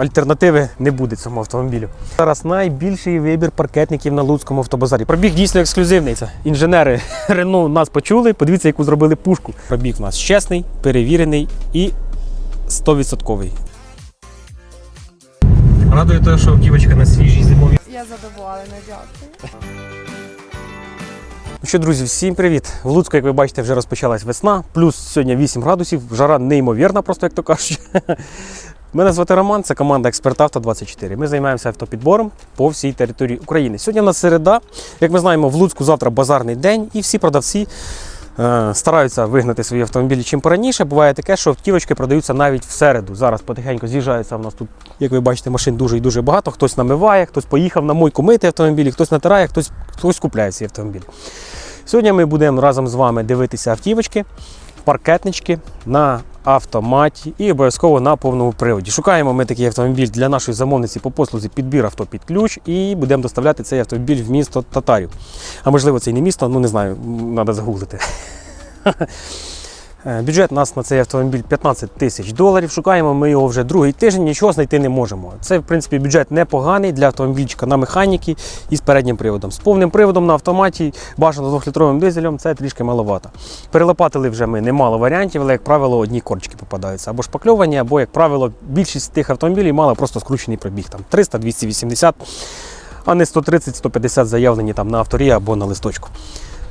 альтернативи не буде цьому автомобілю. Зараз найбільший вибір паркетників на Луцькому автобазарі. Пробіг дійсно ексклюзивний. Це інженери Рено нас почули. Подивіться, яку зробили пушку. Пробіг у нас чесний, перевірений і 100%. Радує те, що автівочка на свіжій зимовій. Я задоволена, дякую. Ну що, друзі, всім привіт! В Луцьку, як ви бачите, вже розпочалась весна, плюс сьогодні 8 градусів, жара неймовірна, просто як то кажуть. Мене звати Роман, це команда Експерт Авто 24. Ми займаємося автопідбором по всій території України. Сьогодні в нас середа. Як ми знаємо, в Луцьку завтра базарний день, і всі продавці е, стараються вигнати свої автомобілі чим пораніше. Буває таке, що автівочки продаються навіть в середу. Зараз потихеньку з'їжджаються. В нас тут, як ви бачите, машин дуже і дуже багато. Хтось намиває, хтось поїхав на мойку мити автомобілі, хтось натирає, хтось, хтось купляє ці автомобілі. Сьогодні ми будемо разом з вами дивитися автівочки, паркетнички на автоматі і обов'язково на повному приводі. Шукаємо ми такий автомобіль для нашої замовниці по послузі підбір авто під ключ і будемо доставляти цей автомобіль в місто Татарів. А можливо, це і не місто, ну не знаю, треба загуглити. Е, Бюджет у нас на цей автомобіль 15 тисяч доларів. Шукаємо ми його вже другий тиждень, нічого знайти не можемо. Це, в принципі, бюджет непоганий для автомобільчика на механіки і з переднім приводом. З повним приводом на автоматі, бажано з 2-літровим дизелем, це трішки маловато. Перелопатили вже ми немало варіантів, але, як правило, одні корчики попадаються. Або шпакльовані, або, як правило, більшість тих автомобілів мала просто скручений пробіг. Там 300-280, а не 130-150 заявлені там на авторі або на листочку.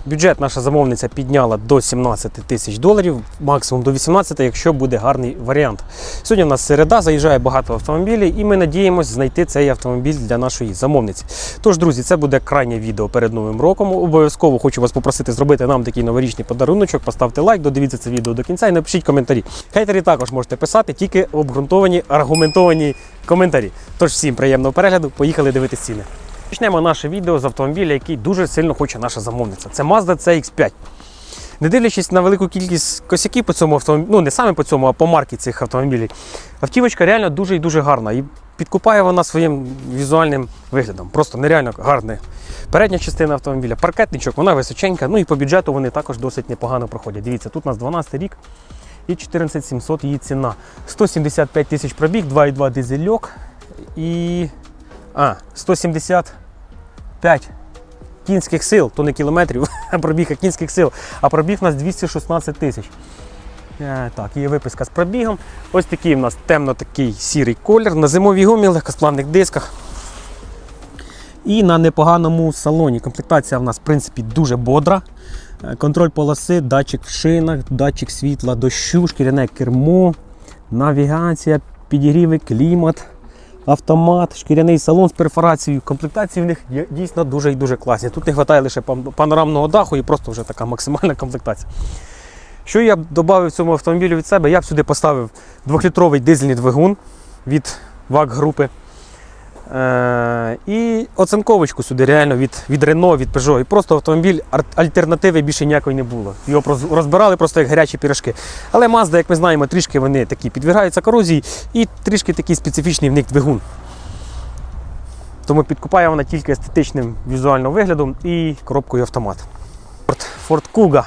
Бюджет наша замовниця підняла до 17 тисяч доларів, максимум до 18, якщо буде гарний варіант. Сьогодні в нас середа, заїжджає багато автомобілів, і ми надіємося знайти цей автомобіль для нашої замовниці. Тож, друзі, це буде крайнє відео перед новим роком. Обов'язково хочу вас попросити зробити нам такий новорічний подаруночок, поставте лайк, додивіться це відео до кінця і напишіть коментарі. Хейтери також можете писати, тільки обґрунтовані, аргументовані коментарі. Тож всім приємного перегляду, поїхали дивитися ціни. Почнемо наше відео з автомобіля, який дуже сильно хоче наша замовниця. Це Mazda CX5. Не дивлячись на велику кількість косяків по цьому автомобілю, ну не саме по цьому, а по марці цих автомобілів, автівочка реально дуже і дуже гарна. І підкупає вона своїм візуальним виглядом. Просто нереально гарна. Передня частина автомобіля, паркетничок, вона височенька, ну і по бюджету вони також досить непогано проходять. Дивіться, тут у нас 12 рік і 14700 її ціна. 175 тисяч пробіг, 2,2 дизельок і. А, 175 кінських сил, то не кілометрів, а пробіг а кінських сил, а пробіг у нас 216 тисяч. Е, Так, є виписка з пробігом. Ось такий у нас темно-такий сірий колір на зимовій гумі, легкосплавних дисках. І на непоганому салоні. Комплектація в нас, в принципі, дуже бодра. Е, Контроль полоси, датчик в шинах, датчик світла, дощу, шкіряне кермо, навігація, підігріви, клімат автомат, шкіряний салон з перфорацією. Комплектації в них є дійсно дуже і дуже класні. Тут не вистачає лише панорамного даху і просто вже така максимальна комплектація. Що я б додав цьому автомобілю від себе? Я б сюди поставив 2-літровий дизельний двигун від вак групи. Е, і оцинковочку сюди реально від, від Renault, від Peugeot. І просто автомобіль альтернативи більше ніякої не було. Його розбирали просто як гарячі пірашки. Але Mazda, як ми знаємо, трішки вони такі підвергаються корозії і трішки такий специфічний в них двигун. Тому підкупає вона тільки естетичним візуальним виглядом і коробкою автомат. Ford Kuga.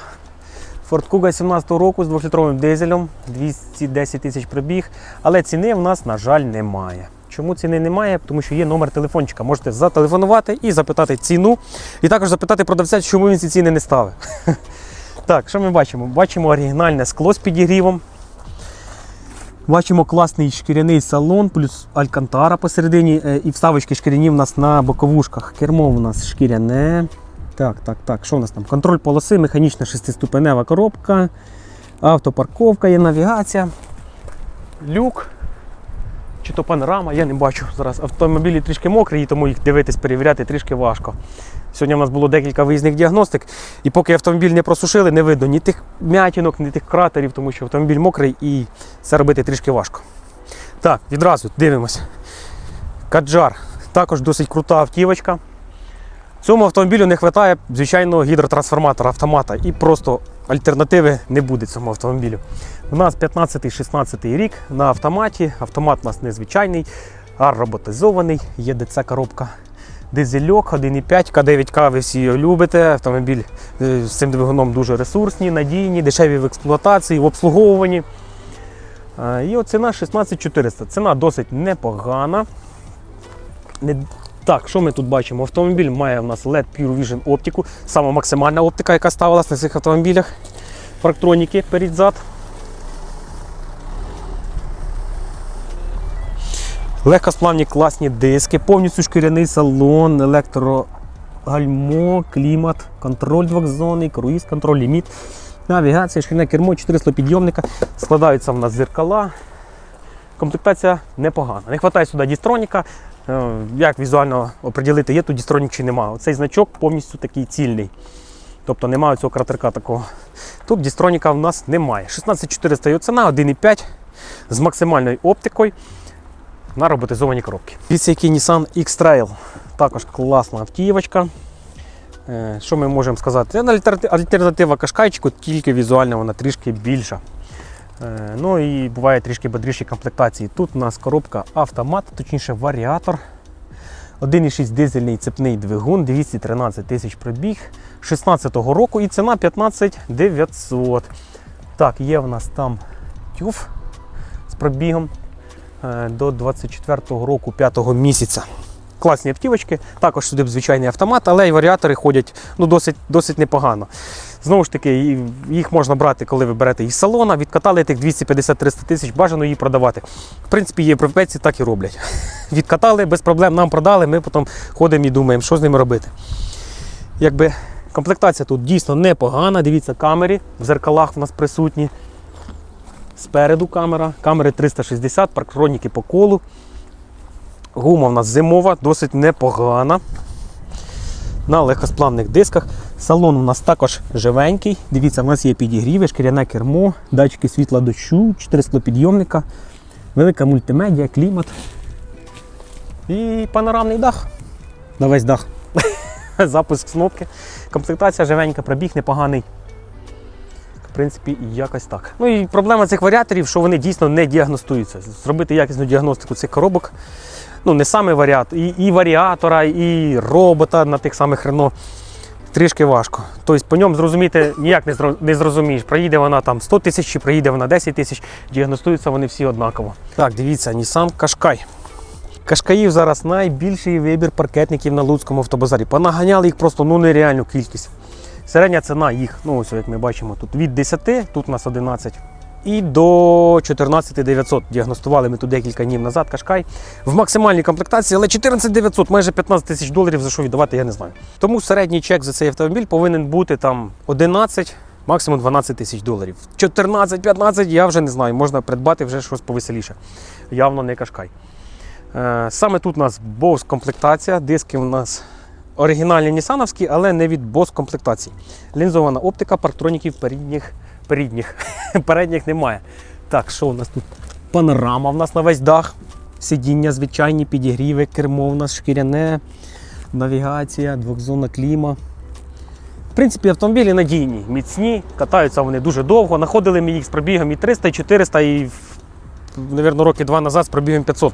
Ford Kuga 17 року з 2-літровим дизелем, 210 тисяч пробіг, але ціни в нас, на жаль, немає. Чому ціни немає? Тому що є номер телефончика. Можете зателефонувати і запитати ціну. І також запитати продавця, чому він ці ціни не ставить. Так, що ми бачимо? Бачимо оригінальне скло з підігрівом. Бачимо класний шкіряний салон, плюс алькантара посередині е, і вставочки шкіряні в нас на боковушках. Кермо у нас шкіряне. Так, так, так. Що у нас там? Контроль полоси, механічна шестиступенева коробка, автопарковка, є навігація, люк. Чи то панорама, я не бачу. Зараз автомобілі трішки мокрі, тому їх дивитись, перевіряти трішки важко. Сьогодні у нас було декілька виїзних діагностик, і поки автомобіль не просушили, не видно ні тих м'ятінок, ні тих кратерів, тому що автомобіль мокрий і це робити трішки важко. Так, відразу дивимося. Каджар. Також досить крута автівочка. Цьому автомобілю не вистачає звичайного гідротрансформатора автомата і просто альтернативи не буде цьому автомобілю. У нас 15-16 рік на автоматі. Автомат у нас незвичайний, ар роботизований, є ДЦ коробка. Дизельок 1,5 К9К, ви всі його любите. Автомобіль е, з цим двигуном дуже ресурсні, надійні, дешеві в експлуатації, в обслуговуванні. І от ціна 16400. Ціна досить непогана. Не... Так, що ми тут бачимо? Автомобіль має у нас LED Pure Vision оптику, сама максимальна оптика, яка ставилась на цих автомобілях. Парктроніки перед-зад. Легкосплавні класні диски, повністю шкіряний салон, електрогальмо, клімат, контроль двохзонний, круїз, контроль, ліміт, навігація, шкіряне кермо, 400 підйомника. Складаються в нас зеркала. Комплектація непогана. Не вистачає сюди дістроніка. Е, Як візуально оприділити, є тут дістронік чи немає. Оцей значок повністю такий цільний. Тобто немає цього кратерка такого. Тут дістроніка в нас немає. 16400 його ціна, 1,5 з максимальною оптикою на роботизовані коробки. Дивіться, який Nissan X-Trail. Також класна автівочка. Е, Що ми можемо сказати? Це альтернатива Кашкайчику, тільки візуально вона трішки більша. Е, Ну і буває трішки бодріші комплектації. Тут у нас коробка автомат, точніше варіатор. 1,6 дизельний цепний двигун, 213 тисяч пробіг 16-го року і ціна 15 900. Так, є в нас там тюф з пробігом до 24-го року 5-го місяця. Класні автівочки, також сюди б звичайний автомат, але й варіатори ходять ну, досить, досить непогано. Знову ж таки, їх можна брати, коли ви берете із салона, відкатали тих 250-300 тисяч, бажано її продавати. В принципі, європейці так і роблять. Відкатали без проблем, нам продали, ми потім ходимо і думаємо, що з ними робити. Якби комплектація тут дійсно непогана. Дивіться, камери в зеркалах в нас присутні. Спереду камера, камери 360, парктроніки по колу. Гума в нас зимова, досить непогана. На легкосплавних дисках. Салон у нас також живенький. Дивіться, в нас є підігріви, шкіряне кермо, датчики світла дощу, 4 склопідйомника, велика мультимедіа, клімат. І панорамний дах. На весь дах. Запуск кнопки. Комплектація живенька, пробіг непоганий. В принципі, якось так. Ну і проблема цих варіаторів, що вони дійсно не діагностуються. Зробити якісну діагностику цих коробок. Ну, не саме варіатор, і, і варіатора, і робота на тих самих Рено. Трішки важко. Тобто по ньому зрозуміти ніяк не зрозумієш. Проїде вона там 100 тисяч чи проїде вона 10 тисяч, діагностуються вони всі однаково. Так, дивіться, Nissan Qashqai. Кашкаїв зараз найбільший вибір паркетників на Луцькому автобазарі. Понаганяли їх просто ну, нереальну кількість. Середня ціна їх, ну ось як ми бачимо, тут від 10, тут у нас 11. І до 14 900 діагностували ми тут декілька днів назад Кашкай в максимальній комплектації, але 14 900, майже 15 тисяч доларів за що віддавати, я не знаю. Тому середній чек за цей автомобіль повинен бути там 11, максимум 12 тисяч доларів. 14-15 я вже не знаю, можна придбати вже щось повеселіше. Явно не Кашкай. Е, Саме тут у нас Bose комплектація, диски у нас оригінальні нісановські, але не від Bose комплектації. Лінзована оптика, парктроніків передніх, передніх, передніх немає. Так, що у нас тут? Панорама в нас на весь дах, сидіння звичайні, підігріви, кермо у нас шкіряне, навігація, двохзонна кліма. В принципі, автомобілі надійні, міцні, катаються вони дуже довго. Находили ми їх з пробігом і 300, і 400, і, мабуть, роки два назад з пробігом 500.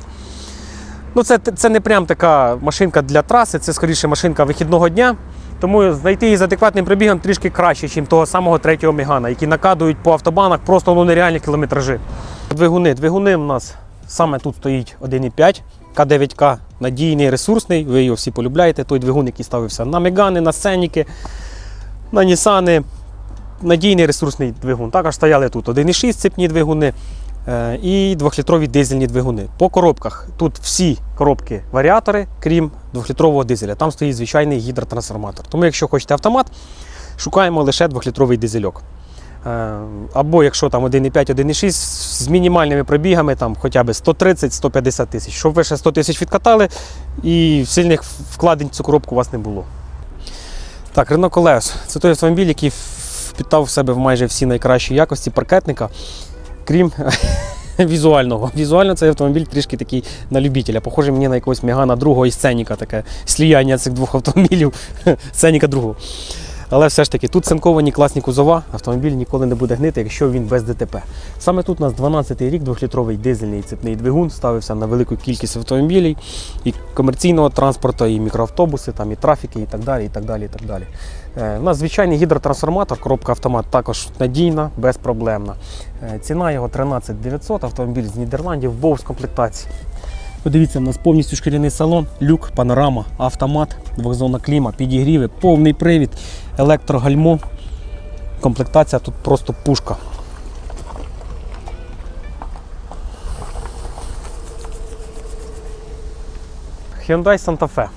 Ну, це, це не прям така машинка для траси, це скоріше машинка вихідного дня. Тому знайти її з адекватним пробігом трішки краще, ніж того самого третього Мегана, які накадують по автобанах просто ну, нереальні кілометражі. Двигуни. Двигуни в нас саме тут стоїть 1,5 К9К, надійний, ресурсний. Ви його всі полюбляєте. Той двигун, який ставився на Мегани, на Сеніки, на Нісани. Надійний ресурсний двигун. Також стояли тут 1,6 цепні двигуни і 2-літрові дизельні двигуни. По коробках тут всі коробки варіатори, крім 2-літрового дизеля. Там стоїть звичайний гідротрансформатор. Тому, якщо хочете автомат, шукаємо лише 2-літровий дизельок. Е, Або якщо там 1,5, 1,6 з мінімальними пробігами, там хоча б 130-150 тисяч, щоб ви ще 100 тисяч відкатали і сильних вкладень в цю коробку у вас не було. Так, Renault Koleos. Це той автомобіль, який впітав в себе в майже всі найкращі якості паркетника, крім візуального. Візуально цей автомобіль трішки такий на любителя. Похоже мені на якогось Мегана другого і Сценіка, таке сліяння цих двох автомобілів. Сценіка другого. Але все ж таки тут цинковані класні кузова, автомобіль ніколи не буде гнити, якщо він без ДТП. Саме тут у нас 12-й рік, 2-літровий дизельний цепний двигун ставився на велику кількість автомобілів і комерційного транспорту, і мікроавтобуси, там, і трафіки, і так далі. і так далі, і так далі. У нас звичайний гідротрансформатор, коробка автомат також надійна, безпроблемна. Е, Ціна його 13 900, автомобіль з Нідерландів, Боус комплектації. Подивіться, у нас повністю шкіряний салон, люк, панорама, автомат, двохзонна кліма, підігріви, повний привід, електрогальмо. Комплектація тут просто пушка. Hyundai Santa Fe.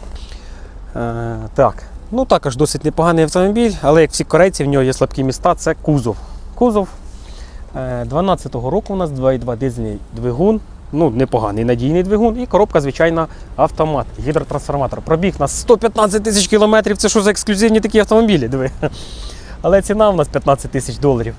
Е, так, ну також досить непоганий автомобіль, але як всі корейці, в нього є слабкі міста, це кузов. Кузов е, 12-го року у нас 2,2 дизельний двигун. Ну, непоганий надійний двигун і коробка, звичайна, автомат, гідротрансформатор. Пробіг на 115 тисяч кілометрів. Це що за ексклюзивні такі автомобілі? Диви. Але ціна у нас 15 тисяч доларів.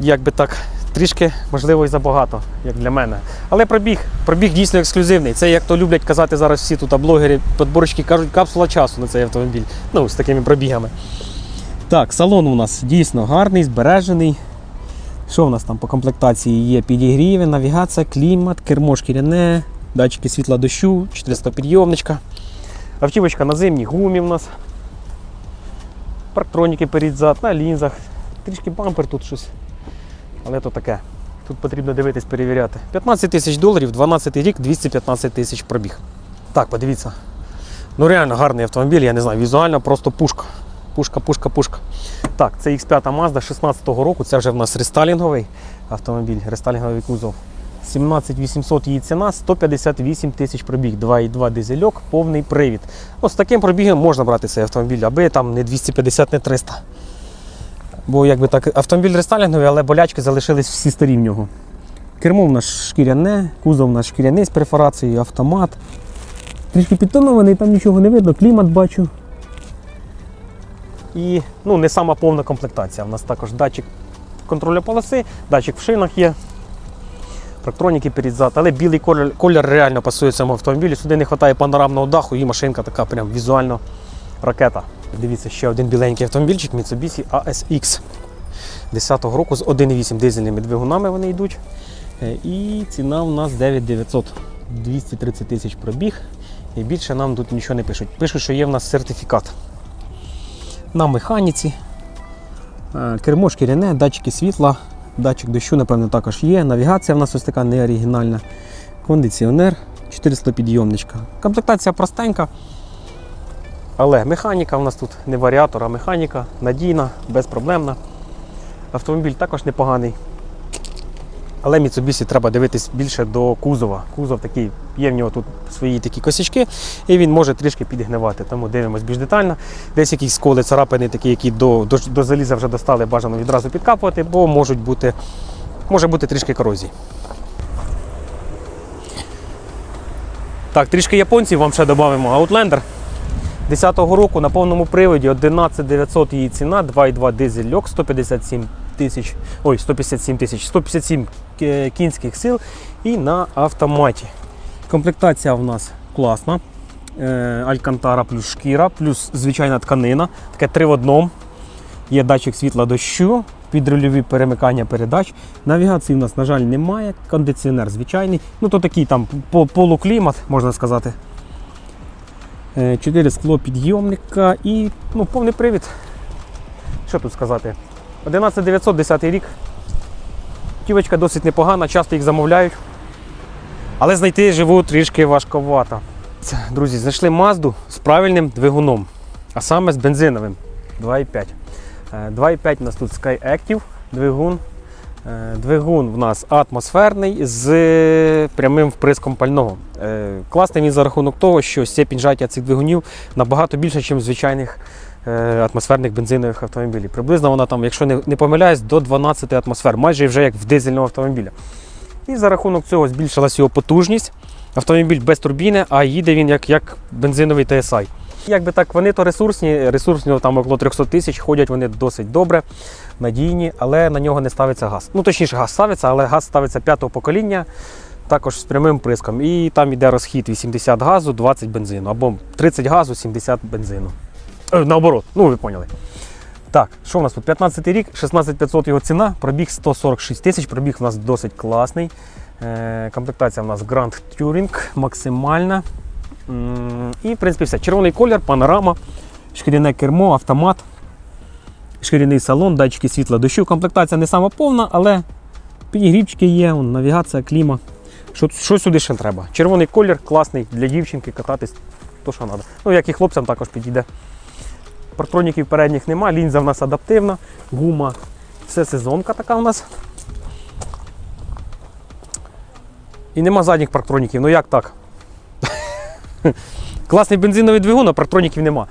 Як би так, трішки, можливо, і забагато, як для мене. Але пробіг, пробіг дійсно ексклюзивний. Це як то люблять казати зараз всі тут блогери, подборочки кажуть, капсула часу на цей автомобіль. Ну, з такими пробігами. Так, салон у нас дійсно гарний, збережений. Що в нас там по комплектації є? Підігріви, навігація, клімат, кермо шкіряне, датчики світла дощу, 400 підйомничка. Автівочка на зимній гумі в нас. Парктроніки перед-зад, на лінзах. Трішки бампер тут щось. Але то таке. Тут потрібно дивитись, перевіряти. 15 тисяч доларів, 12 рік, 215 тисяч пробіг. Так, подивіться. Ну реально гарний автомобіль, я не знаю, візуально просто пушка. Пушка, пушка, пушка. Так, це X5 Mazda 16-го року, це вже в нас рестайлінговий автомобіль, рестайлінговий кузов. 17800 її ціна, 158 тисяч пробіг, 2,2 дизельок, повний привід. Ну, з таким пробігом можна брати цей автомобіль, аби там не 250, не 300. Бо якби так, автомобіль рестайлінговий, але болячки залишились всі старі в нього. Кермо в нас шкіряне, кузов у нас шкіряний з перфорацією, автомат. Трішки підтонований, там нічого не видно, клімат бачу. І ну, не сама повна комплектація. У нас також датчик контролю полоси, датчик в шинах є, парктроніки перед-зад, але білий колір, колір реально пасує цьому автомобілю. Сюди не вистачає панорамного даху і машинка така прям візуально ракета. Дивіться, ще один біленький автомобільчик Mitsubishi ASX 10-го року з 1,8 дизельними двигунами вони йдуть. Е, І ціна у нас 9900. 230 тисяч пробіг. І більше нам тут нічого не пишуть. Пишуть, що є в нас сертифікат на механіці. Е, Кермо шкіряне, датчики світла, датчик дощу, напевно, також є. Навігація в нас ось така неоригінальна. Кондиціонер, 400 підйомничка. Комплектація простенька. Але механіка у нас тут не варіатор, а механіка надійна, безпроблемна. Автомобіль також непоганий. Але Mitsubishi треба дивитись більше до кузова. Кузов такий, є в нього тут свої такі косячки, і він може трішки підгнивати. Тому дивимось більш детально. Десь якісь сколи, царапини, такі, які до, до, до заліза вже достали, бажано відразу підкапувати, бо можуть бути, може бути трішки корозії. Так, трішки японців вам ще додамо. Outlander 10-го року на повному приводі 11900 її ціна, 2,2 дизель льок, 157 тисяч, ой, 157 тисяч, 157 кінських сил і на автоматі. Комплектація в нас класна. Е, Алькантара плюс шкіра, плюс звичайна тканина. Таке три в одному. Є датчик світла дощу, підрульові перемикання передач. Навігації в нас, на жаль, немає. Кондиціонер звичайний. Ну, то такий там по- полуклімат, можна сказати. Е, Чотири скло підйомника і ну, повний привід. Що тут сказати? 11910 рік. Тівочка досить непогана, часто їх замовляють. Але знайти живу трішки важковато. Друзі, знайшли Мазду з правильним двигуном, а саме з бензиновим 2,5. Е, 2,5 у нас тут Sky Active двигун. Е, Двигун в нас атмосферний з прямим вприском пального. Е, Класний він за рахунок того, що степінь жаття цих двигунів набагато більше, ніж звичайних е, атмосферних бензинових автомобілів. Приблизно вона там, якщо не, не помиляюсь, до 12 атмосфер, майже вже як в дизельного автомобіля. І за рахунок цього збільшилась його потужність. Автомобіль без турбіни, а їде він як, як бензиновий TSI. Якби так, вони то ресурсні, ресурсні там около 300 тисяч, ходять вони досить добре, надійні, але на нього не ставиться газ. Ну, точніше, газ ставиться, але газ ставиться п'ятого покоління, також з прямим приском. І там йде розхід 80 газу, 20 бензину, або 30 газу, 70 бензину. Е, наоборот, ну ви поняли. Так, що у нас тут? 15 рік, 16500 його ціна, пробіг 146 тисяч, пробіг у нас досить класний. Е, комплектація у нас Grand Touring, максимальна. І, в принципі, все. Червоний колір, панорама, шкіряне кермо, автомат, шкіряний салон, датчики світла дощу. Комплектація не сама повна, але підігрівчики є, навігація, кліма. Що, що сюди ще треба? Червоний колір класний для дівчинки кататись, то що треба. Ну, як і хлопцям також підійде. Партроніків передніх нема, лінза в нас адаптивна, гума, все сезонка така у нас. І нема задніх парктроніків. Ну як так? Класний бензиновий двигун, а парктроніків нема.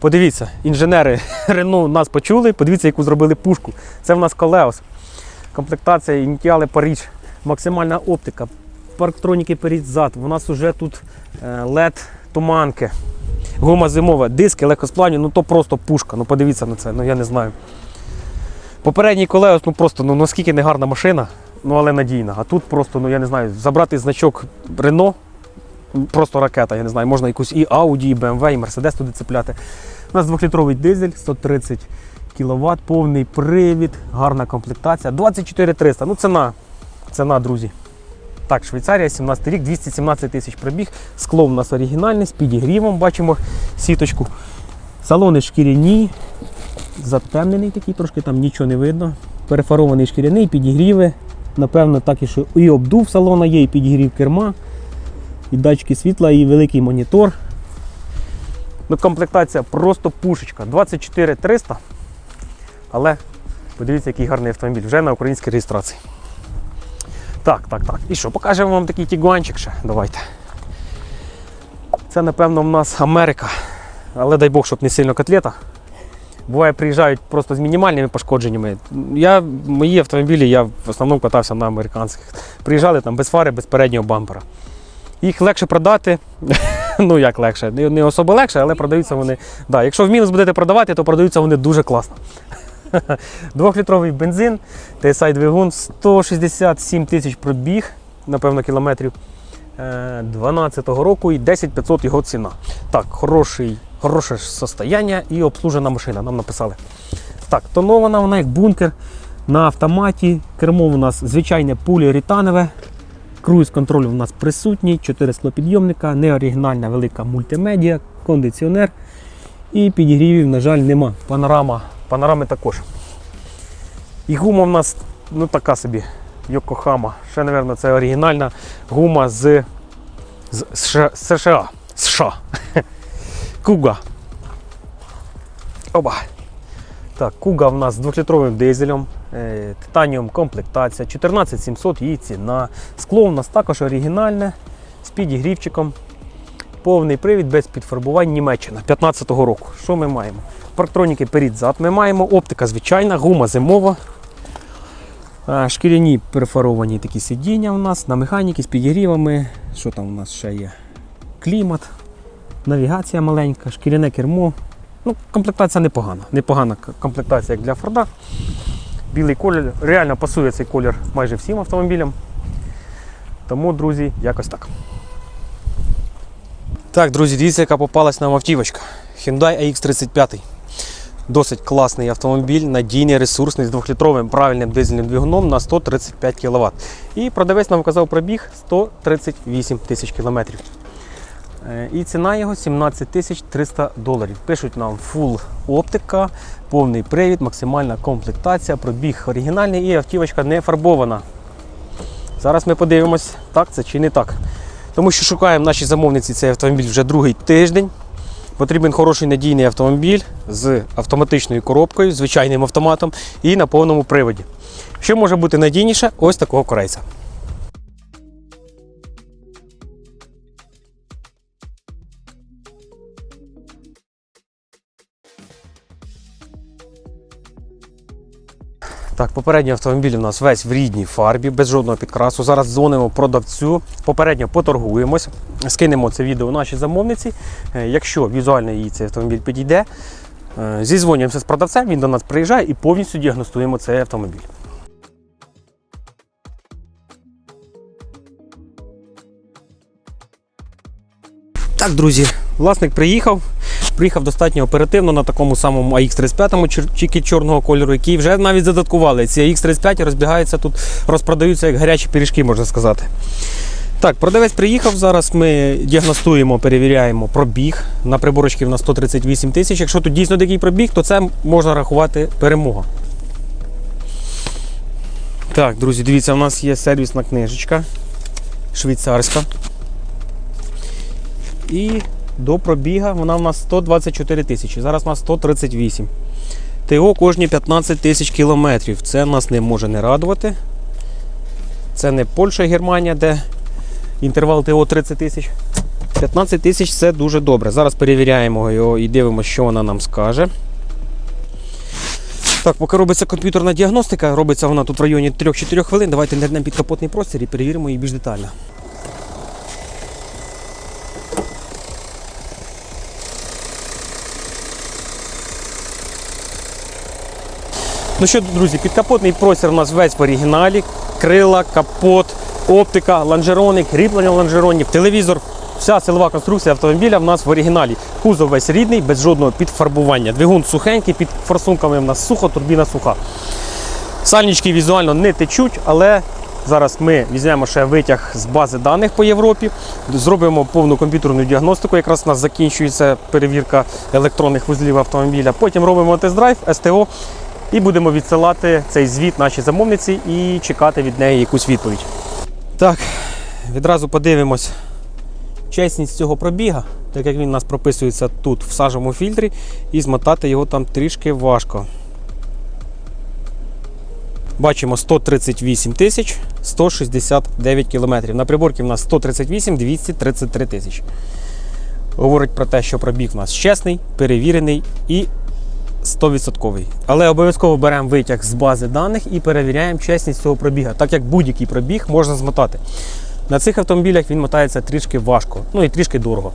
Подивіться, інженери Renault нас почули, подивіться, яку зробили пушку. Це в нас Колеос. Комплектація ініціали Паріж, максимальна оптика, парктроніки перед зад. У нас вже тут е, LED туманки. Гума зимова, диски, легкосплавні, ну то просто пушка. Ну подивіться на це, ну я не знаю. Попередній колеос, ну просто ну наскільки не гарна машина, ну але надійна. А тут просто, ну я не знаю, забрати значок Renault, просто ракета, я не знаю, можна якусь і Audi, і BMW, і Mercedes туди цепляти. У нас 2-літровий дизель, 130 кВт, повний привід, гарна комплектація. 24 300, ну ціна, ціна, друзі. Так, Швейцарія, 17 рік, 217 тисяч пробіг. Скло в нас оригінальне, з підігрівом бачимо сіточку. Салони шкіряні, затемнений такий, трошки там нічого не видно. Перефарований шкіряний, підігріви. Напевно, так і що і обдув салона є, і підігрів керма, і датчики світла, і великий монітор. Ну, комплектація просто пушечка. 24 300. Але подивіться, який гарний автомобіль. Вже на українській реєстрації. Так, так, так. І що, покажемо вам такий тігуанчик ще. Давайте. Це, напевно, в нас Америка. Але дай Бог, щоб не сильно котлета. Буває, приїжджають просто з мінімальними пошкодженнями. Я, мої автомобілі я в основному катався на американських. Приїжджали там без фари, без переднього бампера. Їх легше продати. ну як легше, не, особо легше, але продаються вони. Да, якщо в мінус будете продавати, то продаються вони дуже класно. Двохлітровий бензин, TSI двигун, 167 тисяч пробіг, напевно, кілометрів. 12-го року і 10 500 його ціна. Так, хороший, хороше состояння і обслужена машина, нам написали. Так, тонована вона як бункер на автоматі. Кермо у нас звичайне поліуретанове. Круїз контроль у нас присутній, 4 склопідйомника, неоригінальна велика мультимедіа, кондиціонер. І підігрівів, на жаль, нема. Панорама, панорами також. І гума в нас ну така собі Йокохама. Ще, мабуть, це оригінальна гума з, з США. США. США. Куга. Оба. Так, Куга в нас з 2-літровим дизелем, титаніум комплектація, 14700 її ціна. Скло у нас також оригінальне, з підігрівчиком. Повний привід без підфарбувань Німеччина 15-го року. Що ми маємо? Парктроніки перед-зад ми маємо, оптика звичайна, гума зимова. Шкіряні перфоровані такі сидіння у нас на механіки з підігрівами. Що там у нас ще є? Клімат, навігація маленька, шкіряне кермо. Ну, комплектація непогана. Непогана комплектація як для Форда. Білий колір. Реально пасує цей колір майже всім автомобілям. Тому, друзі, якось так. Так, друзі, дивіться, яка попалась нам автівочка. Hyundai AX35. Досить класний автомобіль, надійний, ресурсний, з 2-літровим правильним дизельним двигуном на 135 кВт. І продавець нам вказав пробіг 138 тисяч кілометрів. Е, І ціна його 17 тисяч 300 доларів. Пишуть нам full оптика, повний привід, максимальна комплектація, пробіг оригінальний і автівочка не фарбована. Зараз ми подивимось, так це чи не так. Тому що шукаємо наші замовниці цей автомобіль вже другий тиждень. Потрібен хороший надійний автомобіль з автоматичною коробкою, звичайним автоматом і на повному приводі. Що може бути надійніше? Ось такого корейця. Так, попередній автомобіль у нас весь в рідній фарбі, без жодного підкрасу. Зараз дзвонимо продавцю, попередньо поторгуємось, скинемо це відео нашій замовниці. Е, Якщо візуально їй цей автомобіль підійде, е, зізвонюємося з продавцем, він до нас приїжджає і повністю діагностуємо цей автомобіль. Так, друзі, власник приїхав, Приїхав достатньо оперативно на такому самому AX35, чер- тільки чорного кольору, який вже навіть задаткували. Ці AX35 розбігаються тут, розпродаються як гарячі пиріжки, можна сказати. Так, продавець приїхав. Зараз ми діагностуємо, перевіряємо пробіг. На приборочці в нас 138 тисяч. Якщо тут дійсно такий пробіг, то це можна рахувати перемога. Так, друзі, дивіться, у нас є сервісна книжечка швейцарська. І до пробіга вона в нас 124 тисячі. Зараз у нас 138. ТО кожні 15 тисяч кілометрів. Це нас не може не радувати. Це не Польща Германія, де інтервал ТО 30 тисяч. 15 тисяч це дуже добре. Зараз перевіряємо його і дивимося, що вона нам скаже. Так, поки робиться комп'ютерна діагностика, робиться вона тут в районі 3-4 хвилин. Давайте нирнемо під капотний простір і перевіримо її більш детально. Ну що, друзі, підкапотний простір у нас весь в оригіналі. Крила, капот, оптика, лонжерони, кріплення лонжеронів, телевізор. Вся силова конструкція автомобіля в нас в оригіналі. Кузов весь рідний, без жодного підфарбування. Двигун сухенький, під форсунками в нас сухо, турбіна суха. Сальнички візуально не течуть, але зараз ми візьмемо ще витяг з бази даних по Європі, зробимо повну комп'ютерну діагностику. Якраз у нас закінчується перевірка електронних вузлів автомобіля. Потім робимо тест-драйв, СТО і будемо відсилати цей звіт нашій замовниці і чекати від неї якусь відповідь. Так, відразу подивимось чесність цього пробіга, так як він у нас прописується тут в сажовому фільтрі, і змотати його там трішки важко. Бачимо 138 тисяч 169 кілометрів. На приборці в нас 138 233 тисячі. Говорить про те, що пробіг у нас чесний, перевірений і 100%. Але обов'язково беремо витяг з бази даних і перевіряємо чесність цього пробіга, так як будь-який пробіг можна змотати. На цих автомобілях він мотається трішки важко, ну і трішки дорого.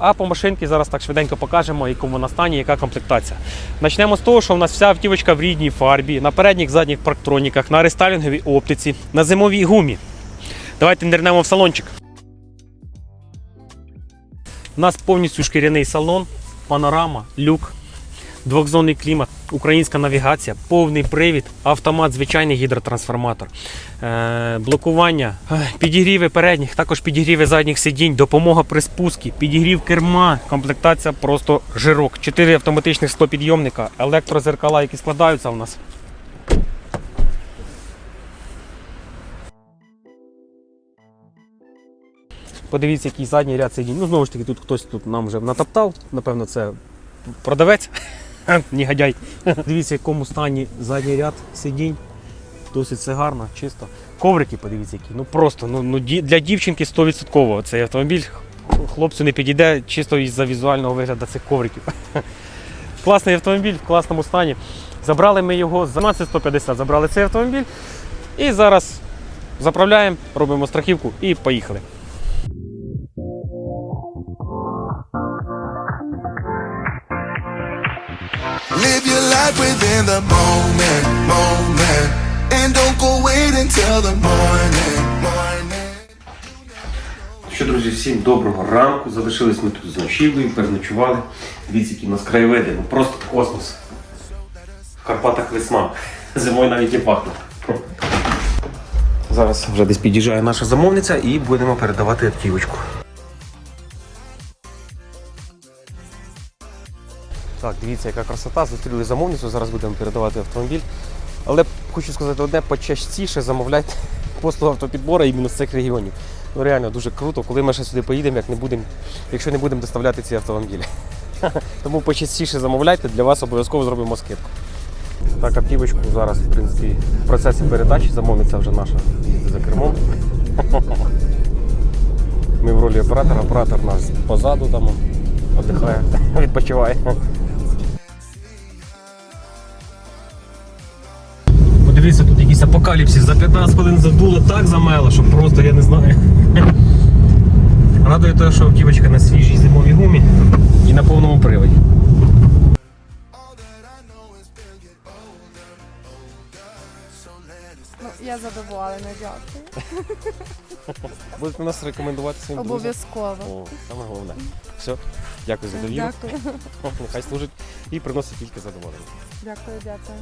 А по машинці зараз так швиденько покажемо, якому вона стані, яка комплектація. Почнемо з того, що в нас вся автівочка в рідній фарбі, на передніх задніх парктроніках, на рестайлінговій оптиці, на зимовій гумі. Давайте нирнемо в салончик. У нас повністю шкіряний салон, панорама, люк, двохзонний клімат, українська навігація, повний привід, автомат, звичайний гідротрансформатор, е, блокування, е, підігріви передніх, також підігріви задніх сидінь, допомога при спуску, підігрів керма, комплектація просто жирок. Чотири автоматичних склопідйомника, електрозеркала, які складаються у нас. Подивіться, який задній ряд сидінь. Ну, знову ж таки, тут хтось тут нам вже натоптав. Напевно, це продавець. Негодяй. Дивіться, в якому стані задній ряд сидінь. Досить все гарно, чисто. Коврики, подивіться, які. Ну просто ну, ну, для дівчинки 100%. Цей автомобіль хлопцю не підійде чисто із-за візуального вигляду цих ковриків. Класний автомобіль в класному стані. Забрали ми його за 12150, забрали цей автомобіль. І зараз заправляємо, робимо страхівку і поїхали. Live your life within the moment, moment. And don't go wait until the morning, morning. Що, друзі, всім доброго ранку. Залишились ми тут з ночівлею, переночували. Дивіться, які у нас краєвиди, ну просто космос. В Карпатах весна. Зимою навіть не пахне. Зараз вже десь під'їжджає наша замовниця і будемо передавати автівочку. Так, дивіться, яка красота. Зустріли замовницю, зараз будемо передавати автомобіль. Але хочу сказати одне, почастіше замовляйте послугу автопідбору іменно з цих регіонів. Ну реально дуже круто, коли ми ще сюди поїдемо, як не будемо, якщо не будемо доставляти ці автомобілі. Тому почастіше замовляйте, для вас обов'язково зробимо скидку. Так, автівочку зараз, в принципі, в процесі передачі замовниця вже наша за кермом. Ми в ролі оператора, оператор нас позаду там віддихає, відпочиває. Дивіться, тут якийсь апокаліпсис. За 15 хвилин задуло так замело, що просто я не знаю. Радує те, що автівочка на свіжій зимовій гумі і на повному приводі. Ну, я задоволена, дякую. Будете нас рекомендувати своїм друзям? Обов'язково. О, саме головне. Все, дякую за довіру. Дякую. Нехай служить і приносить тільки задоволення. Дякую, дякую.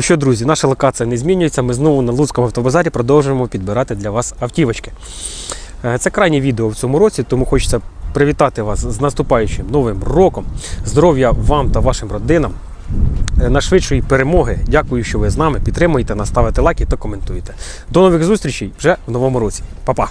Ну що, друзі, наша локація не змінюється. Ми знову на Луцькому автобазарі продовжуємо підбирати для вас автівочки. Е, Це крайнє відео в цьому році, тому хочеться привітати вас з наступаючим новим роком. Здоров'я вам та вашим родинам. Е, На швидшої перемоги. Дякую, що ви з нами. Підтримуєте, наставите лайки та коментуєте. До нових зустрічей вже в новому році. Па-па!